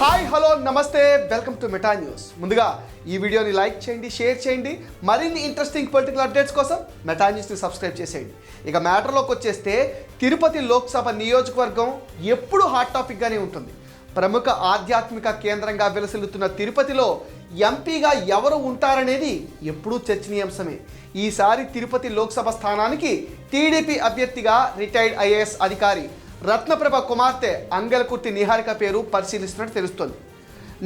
Hi hello నమస్తే. Welcome to Meta news. ముందుగా ఈ వీడియోని లైక్ చేయండి షేర్ చేయండి. మరిన్ని ఇంట్రెస్టింగ్ పొలిటికల్ అప్డేట్స్ కోసం మెటా న్యూస్ని సబ్స్క్రైబ్ చేసేయండి. ఇక మ్యాటర్లోకి వచ్చేస్తే తిరుపతి లోక్సభ నియోజకవర్గం ఎప్పుడు హాట్ టాపిక్గానే ఉంటుంది. ప్రముఖ ఆధ్యాత్మిక కేంద్రంగా విలసిల్లుతున్న తిరుపతిలో ఎంపీగా ఎవరు ఉంటారనేది ఎప్పుడూ చర్చనీయాంశమే. ఈసారి తిరుపతి లోక్సభ స్థానానికి టీడీపీ అభ్యర్థిగా రిటైర్డ్ ఐఏఎస్ అధికారి రత్నప్రభ కుమార్తె అంగలకుర్తి నిహారిక పేరు పరిశీలిస్తున్నట్టు తెలుస్తోంది.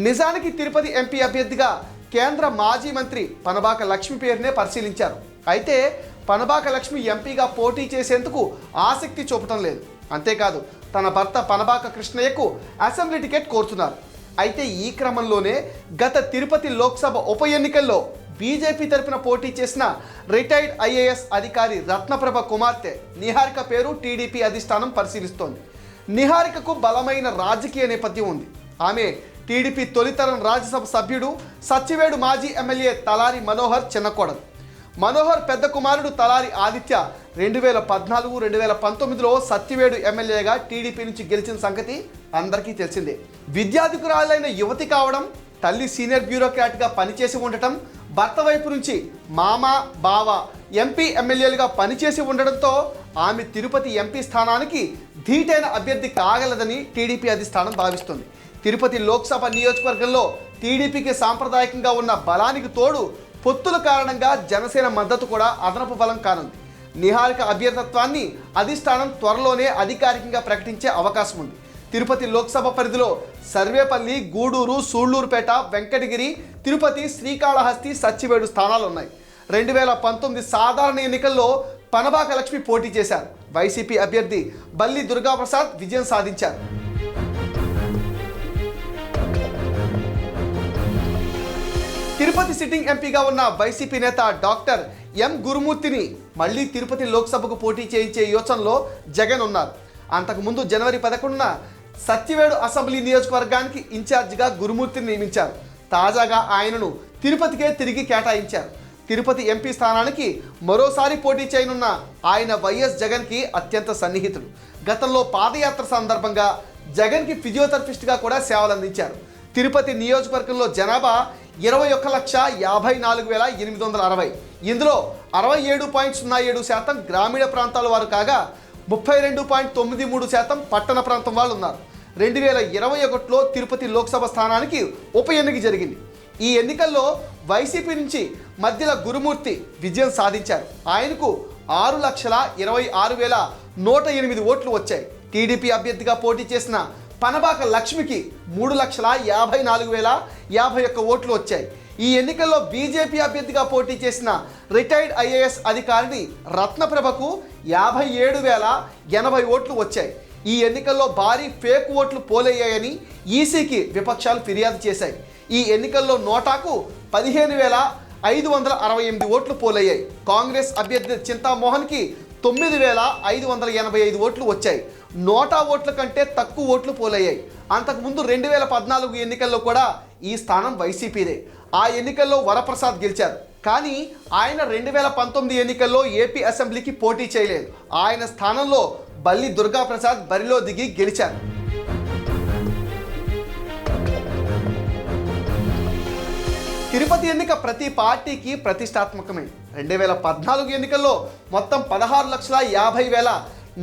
నిజానికి తిరుపతి ఎంపీ అభ్యర్థిగా కేంద్ర మాజీ మంత్రి పనబాక లక్ష్మి పేరునే పరిశీలించారు. అయితే పనబాక లక్ష్మి ఎంపీగా పోటీ చేసేందుకు ఆసక్తి చూపటం లేదు. అంతేకాదు తన భర్త పనబాక కృష్ణయ్యకు అసెంబ్లీ టికెట్ కోరుతున్నారు. అయితే ఈ క్రమంలోనే గత తిరుపతి లోక్సభ ఉప ఎన్నికల్లో బీజేపీ తరపున పోటీ చేసిన రిటైర్డ్ ఐఏఎస్ అధికారి రత్నప్రభ కుమార్తె నిహారిక పేరు టీడీపీ అధిష్టానం పరిశీలిస్తోంది. నిహారికకు బలమైన రాజకీయ నేపథ్యం ఉంది. ఆమె టీడీపీ తొలితరం రాజ్యసభ సభ్యుడు సత్యవేడు మాజీ ఎమ్మెల్యే తలారి మనోహర్ చిన్నకోడలు. మనోహర్ పెద్ద కుమారుడు తలారి ఆదిత్య రెండు వేల పద్నాలుగు రెండు వేల పంతొమ్మిదిలో సత్యవేడు ఎమ్మెల్యేగా టీడీపీ నుంచి గెలిచిన సంగతి అందరికీ తెలిసిందే. విద్యాధికురాలైన యువతి కావడం తల్లి సీనియర్ బ్యూరోక్రాట్గా పనిచేసి ఉండటం భర్త వైపు నుంచి మామ బావ ఎంపీ ఎమ్మెల్యేలుగా పనిచేసి ఉండడంతో ఆమె తిరుపతి ఎంపీ స్థానానికి ధీటైన అభ్యర్థి కాగలదని టీడీపీ అధిష్టానం భావిస్తుంది. తిరుపతి లోక్సభ నియోజకవర్గంలో టీడీపీకి సాంప్రదాయకంగా ఉన్న బలానికి తోడు పొత్తుల కారణంగా జనసేన మద్దతు కూడా అదనపు బలం కానుంది. నిహారిక అభ్యర్థత్వాన్ని అధిష్టానం త్వరలోనే అధికారికంగా ప్రకటించే అవకాశం ఉంది. తిరుపతి లోక్సభ పరిధిలో సర్వేపల్లి గూడూరు సూళ్ళూరుపేట వెంకటగిరి తిరుపతి శ్రీకాళహస్తి సచ్చివేడు స్థానాలు ఉన్నాయి. రెండు వేల పంతొమ్మిది సాధారణ ఎన్నికల్లో పనబాక లక్ష్మి పోటీ చేశారు. వైసీపీ అభ్యర్థి బల్లి దుర్గాప్రసాద్ విజయం సాధించారు. తిరుపతి సిట్టింగ్ ఎంపీగా ఉన్న వైసీపీ నేత డాక్టర్ ఎం గురుమూర్తిని మళ్ళీ తిరుపతి లోక్సభకు పోటీ చేయించే యోచనలో జగన్ ఉన్నారు. అంతకుముందు జనవరి పదకొండున సత్యవేడు అసెంబ్లీ నియోజకవర్గానికి ఇన్ఛార్జిగా గురుమూర్తిని నియమించారు. తాజాగా ఆయనను తిరుపతికే తిరిగి కేటాయించారు. తిరుపతి ఎంపీ స్థానానికి మరోసారి పోటీ చేయనున్న ఆయన వైఎస్ జగన్కి అత్యంత సన్నిహితుడు గతంలో పాదయాత్ర సందర్భంగా జగన్కి ఫిజియోథెరపిస్ట్గా కూడా సేవలు అందించారు. తిరుపతి నియోజకవర్గంలో జనాభా ఇరవై ఒక్క లక్ష యాభై నాలుగు వేల ఎనిమిది వందల అరవై. ఇందులో అరవై ఏడు పాయింట్ సున్నా ఏడు శాతం గ్రామీణ ప్రాంతాల వారు కాగా ముప్పై రెండు పాయింట్ తొమ్మిది మూడు శాతం పట్టణ ప్రాంతం వాళ్ళు ఉన్నారు. రెండు వేల ఇరవై ఒకటిలో తిరుపతి లోక్సభ స్థానానికి ఉప ఎన్నిక జరిగింది. ఈ ఎన్నికల్లో వైసీపీ నుంచి మధ్యల గురుమూర్తి విజయం సాధించారు. ఆయనకు ఆరు లక్షల ఇరవై ఆరు వేల నూట ఎనిమిది ఓట్లు వచ్చాయి. టీడీపీ అభ్యర్థిగా పోటీ చేసిన పనబాక లక్ష్మికి మూడు లక్షల యాభై నాలుగు వేల యాభై ఒక్క ఓట్లు వచ్చాయి. ఈ ఎన్నికల్లో బీజేపీ అభ్యర్థిగా పోటీ చేసిన రిటైర్డ్ ఐఏఎస్ అధికారిని రత్నప్రభకు యాభై ఏడు వేల ఎనభై ఓట్లు వచ్చాయి. ఈ ఎన్నికల్లో భారీ ఫేక్ ఓట్లు పోలయ్యాయని ఈసీకి విపక్షాలు ఫిర్యాదు చేశాయి. ఈ ఎన్నికల్లో నోటాకు పదిహేను వేల ఐదు వందల అరవై ఎనిమిది ఓట్లు పోలయ్యాయి. కాంగ్రెస్ అభ్యర్థి చింతామోహన్కి తొమ్మిది వేల ఐదు వందల ఎనభై ఐదు ఓట్లు వచ్చాయి. నోటా ఓట్ల కంటే తక్కువ ఓట్లు పోలయ్యాయి. అంతకుముందు రెండు వేల పద్నాలుగు ఎన్నికల్లో కూడా ఈ స్థానం వైసీపీదే. ఆ ఎన్నికల్లో వరప్రసాద్ గెలిచారు. కానీ ఆయన రెండు వేల పంతొమ్మిది ఎన్నికల్లో ఏపీ అసెంబ్లీకి పోటీ చేయలేదు. ఆయన స్థానంలో బల్లి దుర్గాప్రసాద్ బరిలో దిగి గెలిచారు. తిరుపతి ఎన్నిక ప్రతి పార్టీకి ప్రతిష్టాత్మకమే. రెండు వేల పద్నాలుగు ఎన్నికల్లో మొత్తం పదహారు లక్షల యాభై వేల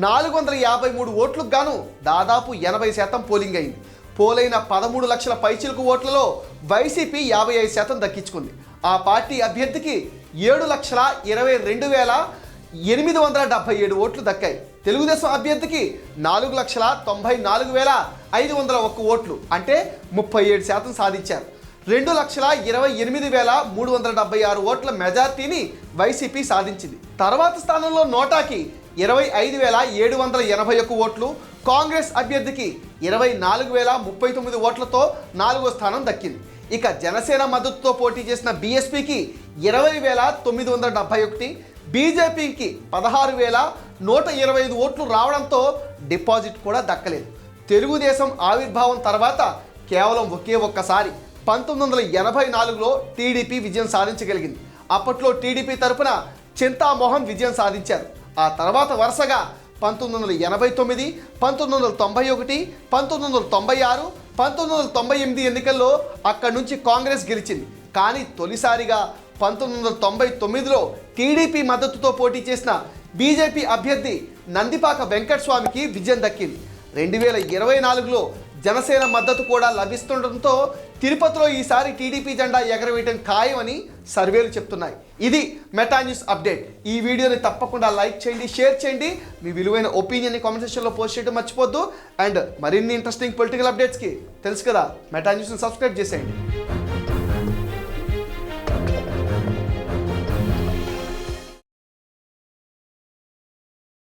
నాలుగు వందల యాభై మూడు ఓట్లకు గాను దాదాపు ఎనభై శాతం పోలింగ్ అయింది. పోలైన పదమూడు లక్షల పైచిలకు ఓట్లలో వైసీపీ యాభై ఐదు శాతం దక్కించుకుంది. ఆ పార్టీ అభ్యర్థికి ఏడు లక్షల ఇరవై రెండు వేల ఎనిమిది వందల డెబ్బై ఏడు ఓట్లు దక్కాయి. తెలుగుదేశం అభ్యర్థికి నాలుగు లక్షల తొంభై నాలుగు వేల ఐదు వందల ఒక్క ఓట్లు అంటే ముప్పై ఏడు శాతం సాధించారు. రెండు లక్షల ఇరవై ఎనిమిది వేల మూడు వందల డెబ్బై ఆరు ఓట్ల మెజార్టీని వైసీపీ సాధించింది. తర్వాత స్థానంలో నోటాకి ఇరవై ఐదు వేల ఏడు వందల ఎనభై ఒక్క ఓట్లు కాంగ్రెస్ అభ్యర్థికి ఇరవై నాలుగు వేల ముప్పై తొమ్మిది ఓట్లతో నాలుగో స్థానం దక్కింది. ఇక జనసేన మద్దతుతో పోటీ చేసిన బీఎస్పీకి ఇరవై వేల తొమ్మిది వందల డెబ్బై ఒకటి బీజేపీకి పదహారు వేల నూట ఇరవై ఐదు ఓట్లు రావడంతో డిపాజిట్ కూడా దక్కలేదు. తెలుగుదేశం ఆవిర్భావం తర్వాత కేవలం ఒకే ఒక్కసారి పంతొమ్మిది వందల ఎనభై నాలుగులో టీడీపీ విజయం సాధించగలిగింది. అప్పట్లో టీడీపీ తరపున చింతామోహన్ విజయం సాధించారు. ఆ తర్వాత వరుసగా పంతొమ్మిది వందల ఎనభై తొమ్మిది పంతొమ్మిది వందల తొంభై ఒకటి పంతొమ్మిది వందల తొంభై ఆరు పంతొమ్మిది వందల తొంభై ఎనిమిది ఎన్నికల్లో అక్కడి నుంచి కాంగ్రెస్ గెలిచింది. కానీ తొలిసారిగా పంతొమ్మిది వందల తొంభై తొమ్మిదిలో టీడీపీ మద్దతుతో పోటీ చేసిన బీజేపీ అభ్యర్థి నందిపాక వెంకటస్వామికి విజయం దక్కింది. రెండు వేల ఇరవై నాలుగులో జనసేన మద్దతు కూడా లభిస్తుండటంతో తిరుపతిలో ఈసారి టీడీపీ జెండా ఎగరవేయటం ఖాయమని సర్వేలు చెప్తున్నాయి. ఇది మెటా న్యూస్ అప్డేట్. ఈ వీడియోని తప్పకుండా లైక్ చేయండి షేర్ చేయండి. మీ విలువైన ఒపీనియన్ని కామెంట్ సెక్షన్లో పోస్ట్ చేయడం మర్చిపోద్దు అండ్ మరిన్ని ఇంట్రెస్టింగ్ పొలిటికల్ అప్డేట్స్కి తెలుసు కదా మెటా న్యూస్ని సబ్స్క్రైబ్ చేసేయండి.